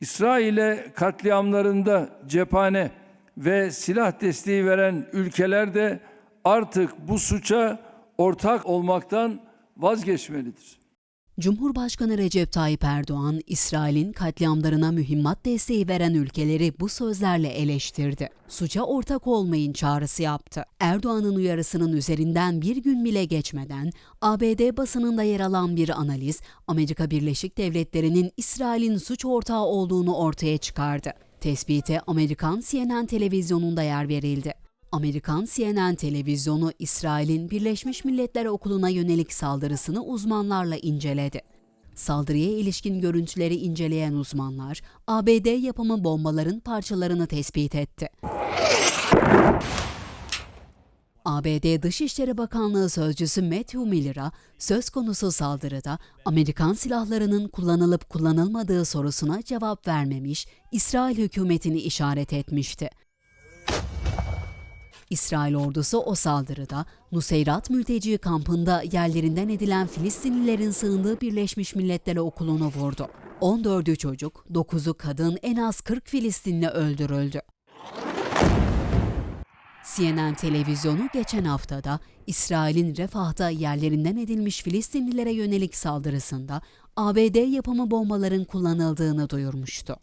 İsrail'e katliamlarında cephane ve silah desteği veren ülkeler de artık bu suça ortak olmaktan vazgeçmelidir. Cumhurbaşkanı Recep Tayyip Erdoğan, İsrail'in katliamlarına mühimmat desteği veren ülkeleri bu sözlerle eleştirdi. Suça ortak olmayın çağrısı yaptı. Erdoğan'ın uyarısının üzerinden bir gün bile geçmeden ABD basınında yer alan bir analiz, Amerika Birleşik Devletleri'nin İsrail'in suç ortağı olduğunu ortaya çıkardı. Tespite Amerikan CNN televizyonunda yer verildi. Amerikan CNN televizyonu İsrail'in Birleşmiş Milletler Okulu'na yönelik saldırısını uzmanlarla inceledi. Saldırıya ilişkin görüntüleri inceleyen uzmanlar, ABD yapımı bombaların parçalarını tespit etti. ABD Dışişleri Bakanlığı Sözcüsü Matthew Miller'a söz konusu saldırıda Amerikan silahlarının kullanılıp kullanılmadığı sorusuna cevap vermemiş, İsrail hükümetini işaret etmişti. İsrail ordusu o saldırıda Nuseyrat mülteci kampında yerlerinden edilen Filistinlilerin sığındığı Birleşmiş Milletler Okulu'nu vurdu. 14'ü çocuk, 9'u kadın, en az 40 Filistinli öldürüldü. CNN televizyonu geçen haftada İsrail'in Refah'ta yerlerinden edilmiş Filistinlilere yönelik saldırısında ABD yapımı bombaların kullanıldığını duyurmuştu.